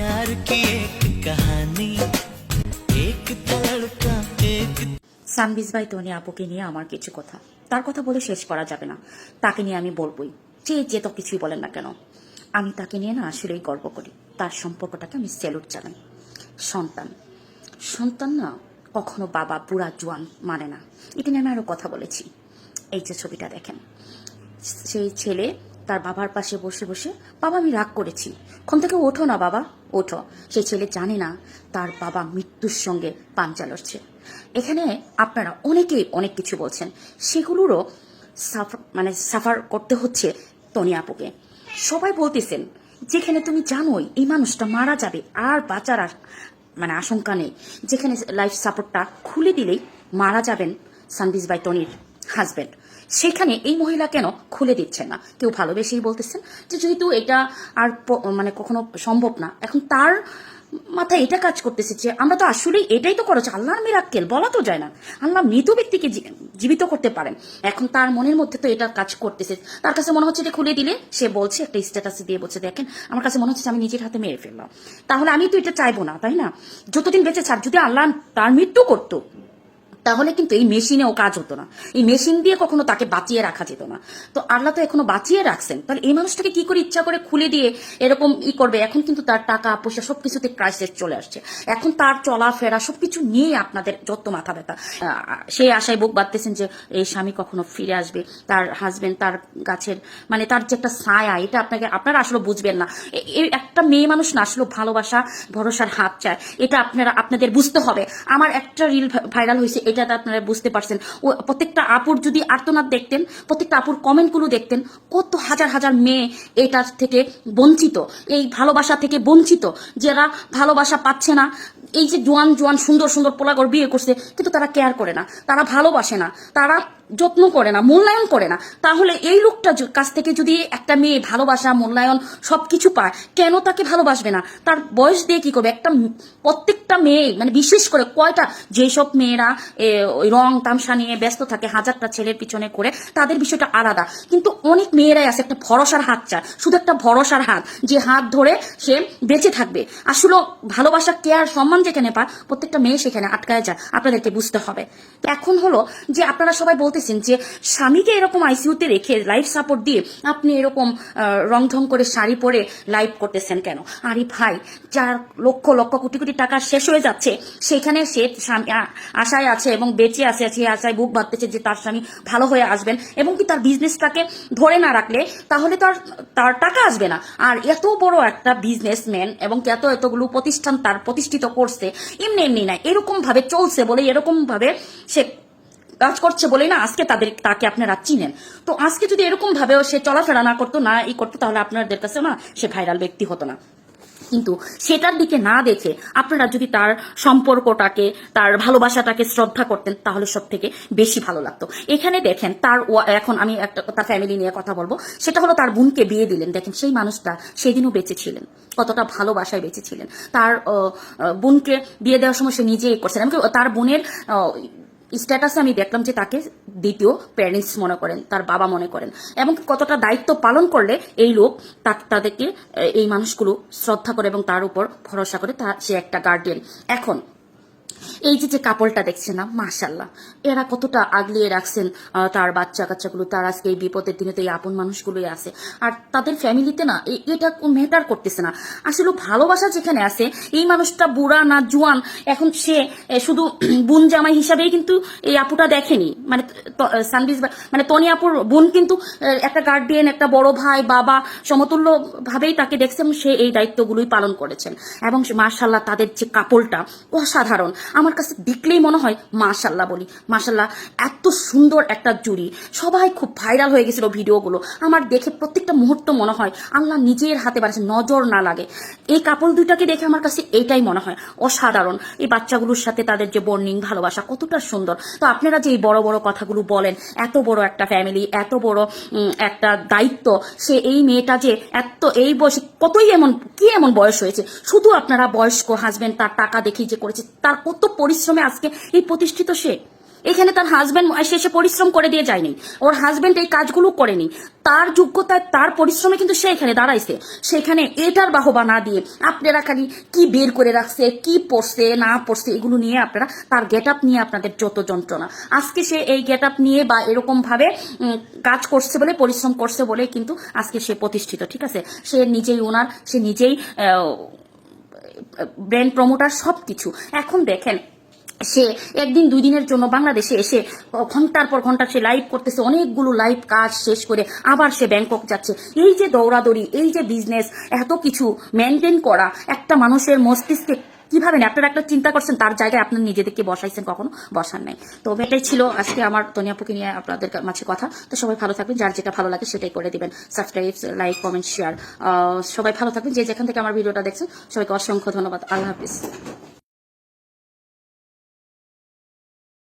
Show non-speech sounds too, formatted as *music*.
प्यार की एक कहानी एक लड़का एक সানবিজ ভাই তনি আপুকে নিয়ে আমার কিছু কথা তার কথা বলে শেষ করা যাবে না তাকে নিয়ে আমি বলবই যে যে তো কিছুই বলেন না কেন আমি তাকে নিয়ে না আসলেই গর্ব করি তার সম্পর্কটাকে আমি স্যালুট জানাই সন্তান সন্তান না কখনো বাবা বুড়া জোয়ান মানে না এটা নিয়ে আমি আরও কথা বলেছি এই যে ছবিটা দেখেন সেই ছেলে তার বাবার পাশে বসে বসে, বাবা, আমি রাগ করেছি। ক্ষণ থেকে ওঠো না, বাবা, ওঠো। সে ছেলে জানে না তার বাবা মৃত্যুর সঙ্গে পাঞ্জা লড়ছে। এখানে আপনারা অনেকেই অনেক কিছু বলছেন। সেগুলোরও সাফার মানে সাফার করতে হচ্ছে তনি আপুকে। সবাই বলতেছেন, যেখানে তুমি জানোই এই মানুষটা মারা যাবে, আর বাঁচার মানে আশঙ্কা নেই। যেখানে লাইফ সাপোর্টটা খুলে দিলেই মারা যাবেন সানবিজ বাই তনির হাজব্যান্ড সেখানে এই মহিলা কেন খুলে দিচ্ছেন না? কেউ ভালোবেসেই বলতেছেন যে যেহেতু এটা আর মানে কখনো সম্ভব না। এখন তার মাথায় এটা কাজ করতেছে যে আমরা তো আসলেই এটাই তো করেছি। আল্লাহর মিরাক্কেল বলা তো যায় না। আল্লাহ মৃত ব্যক্তিকে জীবিত করতে পারেন। এখন তার মনের মধ্যে তো এটা কাজ করতেছে। তার কাছে মনে হচ্ছে যে খুলে দিলে সে বলছে, একটা স্ট্যাটাস দিয়ে বলছে, দেখেন, আমার কাছে মনে হচ্ছে আমি নিজের হাতে মেরে ফেললাম। তাহলে আমি তো এটা চাইব না, তাই না? যতদিন বেঁচে ছাড় যদি আল্লাহ তার মৃত্যু করতো তাহলে কিন্তু এই মেশিনেও কাজ হতো না। এই মেশিন দিয়ে কখনো তাকে বাঁচিয়ে রাখা যেত না। তো আল্লাহ তো এখনও বাঁচিয়ে রাখছেন। তাহলে এই মানুষটাকে কি করে ইচ্ছা করে খুলে দিয়ে এরকম ই করবে? এখন কিন্তু তার টাকা, পয়সা সবকিছুতে ক্রাইসিস চলে আসছে। এখন তার চলাফেরা সবকিছু নিয়ে আপনাদের যত মাথা ব্যথা। সেই আশায় বুক বাঁধতেছেন যে এই স্বামী কখনো ফিরে আসবে। তার হাজবেন্ড তার গাছের মানে তার যে একটা ছায়া, এটা আপনাকে, আপনারা আসলে বুঝবেন না। একটা মেয়ে মানুষ না আসলে ভালোবাসা, ভরসার হাত চায়। এটা আপনারা, আপনাদের বুঝতে হবে। আমার একটা রিল ভাইরাল হয়েছে এটাতে আপনারা বুঝতে পারছেন। ও প্রত্যেকটা আপুর যদি আর্তনাদ দেখতেন, প্রত্যেকটা আপুর কমেন্টগুলো দেখতেন, কত হাজার হাজার মেয়ে এটার থেকে বঞ্চিত, এই ভালোবাসা থেকে বঞ্চিত, যারা ভালোবাসা পাচ্ছে না। এই যে জোয়ান জোয়ান সুন্দর সুন্দর পোলাগর বিয়ে করছে, কিন্তু তারা কেয়ার করে না, তারা ভালোবাসে না, তারা যত্ন করে না, মূল্যায়ন করে না, তাহলে এই লোকটা কাছ থেকে যদি একটা মেয়ে ভালোবাসা, মূল্যায়ন সবকিছু পায়, কেন তাকে ভালোবাসবে না? তার বয়স দিয়ে কি করবে? একটা প্রত্যেকটা মেয়ে মানে বিশেষ করে কয়টা, যেসব মেয়েরা রং তামসা নিয়ে ব্যস্ত থাকে, হাজারটা ছেলের পিছনে করে, তাদের বিষয়টা আলাদা। কিন্তু অনেক মেয়েরাই আছে, একটা ভরসার হাত চায়, শুধু একটা ভরসার হাত, যে হাত ধরে সে বেঁচে থাকবে। আসলে ভালোবাসা, কেয়ার, সম্মান যেখানে পায়, প্রত্যেকটা মেয়ে সেখানে আটকায় যায়, আপনাদেরকে বুঝতে হবে। এখন হলো যে আপনারা সবাই বলতেছেন যে স্বামীকে এরকম আইসিইউতে রেখে লাইফ সাপোর্ট দিয়ে আপনি এরকম রং ঢং করে শাড়ি পরে লাইভ করতেছেন কেন? আরে ভাই যার লক্ষ লক্ষ কোটি কোটি টাকা শেষ হয়ে যাচ্ছে। সেখানে সে আশায় আছে এবং বেঁচে আছে, সে আশায় বুক বাঁধতেছে যে তার স্বামী ভালো হয়ে আসবেন এবং কি তার বিজনেসটাকে ধরে না রাখলে তাহলে তার তার টাকা আসবে না। আর এত বড় একটা বিজনেসম্যান এবং এত এতগুলো প্রতিষ্ঠান তার প্রতিষ্ঠিত করছে, এমনি এমনি না এরকম ভাবে চলছে বলে এরকম ভাবে সে কাজ করছে বলেই না আজকে তাদের, তাকে আপনারা চিনেন। তো আজকে যদি এরকম ভাবেও সে চলাফেরা না করতো, না ই করতো, তাহলে আপনাদের কাছে না সে ভাইরাল ব্যক্তি হতো না। কিন্তু সেটার দিকে না দেখে আপনারা যদি তার সম্পর্কটাকে, তার ভালোবাসাটাকে শ্রদ্ধা করতেন, তাহলে সব থেকে বেশি ভালো লাগতো। এখানে দেখেন তার এখন আমি একটা, তার ফ্যামিলি নিয়ে কথা বলব। সেটা হলো তার বোনকে বিয়ে দিলেন। দেখেন সেই মানুষটা সেদিনও বেঁচে ছিলেন। কতটা ভালোবাসায় বেঁচে ছিলেন। তার বোনকে বিয়ে দেওয়ার সময় সে নিজেই করছেন। এমনকি তার বোনের স্ট্যাটাসে আমি দেখলাম যে তাকে দ্বিতীয় প্যারেন্টস মনে করেন, তার বাবা মনে করেন। এবং কতটা দায়িত্ব পালন করলে এই লোক তাদেরকে এই মানুষগুলো শ্রদ্ধা করে এবং তার উপর ভরসা করে তা, সে একটা গার্ডিয়ান এখন এই যে যে কাপড়টা দেখছে না মাশাল্লাহ এরা কতটা আগলিয়ে রাখছেন তার বাচ্চা কাচ্চাগুলো তার আজকে এই বিপদের দিনে তো এই আপন মানুষগুলোই আছে। আর তাদের ফ্যামিলিতে না এটা ম্যাটার করতেছে না। আসলে ভালোবাসা যেখানে আছে, এই মানুষটা বুড়া না জুয়ান, এখন সে শুধু *clears throat* বোন জামাই হিসাবেই কিন্তু এই আপুটা দেখেনি। মানে সানবিজ মানে তনি আপুর বোন কিন্তু একটা গার্ডিয়ান একটা বড় ভাই, বাবা, সমতুল্য ভাবেই তাকে দেখছে সে এই দায়িত্বগুলোই পালন করেছেন। এবং মার্শাল্লাহ তাদের যে কাপড়টা অসাধারণ। আমার কাছে দেখলেই মনে হয় মাশাল্লাহ বলি। মাশাল্লাহ এত সুন্দর একটা জুড়ি। সবাই খুব ভাইরাল হয়ে গেছিল ভিডিওগুলো। আমার দেখে প্রত্যেকটা মুহূর্ত মনে হয় আল্লাহ নিজের হাতে বাড়ছে নজর না লাগে। এই কাপড় দুইটাকে দেখে আমার কাছে এইটাই মনে হয়, অসাধারণ। এই বাচ্চাগুলোর সাথে তাদের যে বর্নিং ভালোবাসা, কতটা সুন্দর। তো আপনারা যে এই বড় বড় কথাগুলো বলেন, এত বড় একটা ফ্যামিলি এত বড় একটা দায়িত্ব, সে এই মেয়েটা যে এত এই বয়সে কতই এমন, কি এমন বয়স হয়েছে? শুধু আপনারা বয়স্ক হাজবেন্ড তার টাকা দেখেই যে করেছে, তার কত পরিশ্রমে আজকে এই প্রতিষ্ঠিত সে? এখানে তার হাজবেন্ড শেষে পরিশ্রম করে দিয়ে যায়নি। ওর হাজবেন্ড এই কাজগুলো করেনি। তার যোগ্যতায় তার পরিশ্রমে কিন্তু সে এখানে দাঁড়াইছে। সেখানে এটার বাহবা না দিয়ে আপনারা খালি কি বের করে রাখছে, কি পড়ছে, না পড়ছে, এগুলো নিয়ে আপনারা তার গেট আপ নিয়ে আপনাদের যত যন্ত্রণা। আজকে সে এই গেট আপ নিয়ে বা এরকম ভাবে কাজ করছে বলে, পরিশ্রম করছে বলে কিন্তু আজকে সে প্রতিষ্ঠিত, ঠিক আছে? সে নিজেই ওনার, সে নিজেই ব্র্যান্ড প্রমোটার সব কিছু এখন দেখেন, সে একদিন দুই দিনের জন্য বাংলাদেশে এসে ঘণ্টার পর ঘণ্টা সে লাইভ করতেছে, অনেকগুলো লাইভ কাজ শেষ করে আবার সে ব্যাংকক যাচ্ছে। এই যে দৌড়াদৌড়ি, এই যে বিজনেস এত কিছু মেনটেন করা, একটা মানুষের মস্তিষ্কে কীভাবে আপনারা একটা চিন্তা করছেন, তার জায়গায় আপনার নিজেদেরকে বসাইছেন কখনো? বসার নাই। তো এটাই ছিল আজকে আমার তনিয়াপুকে নিয়ে আপনাদের মাঝে কথা। তো সবাই ভালো থাকবেন, যার যেটা ভালো লাগে সেটাই করে দিবেন। সাবস্ক্রাইব লাইক কমেন্ট শেয়ার সবাই ভালো থাকবেন, যে যেখান থেকে আমার ভিডিওটা দেখছেন, সবাইকে অসংখ্য ধন্যবাদ। আল্লাহ হাফিজ।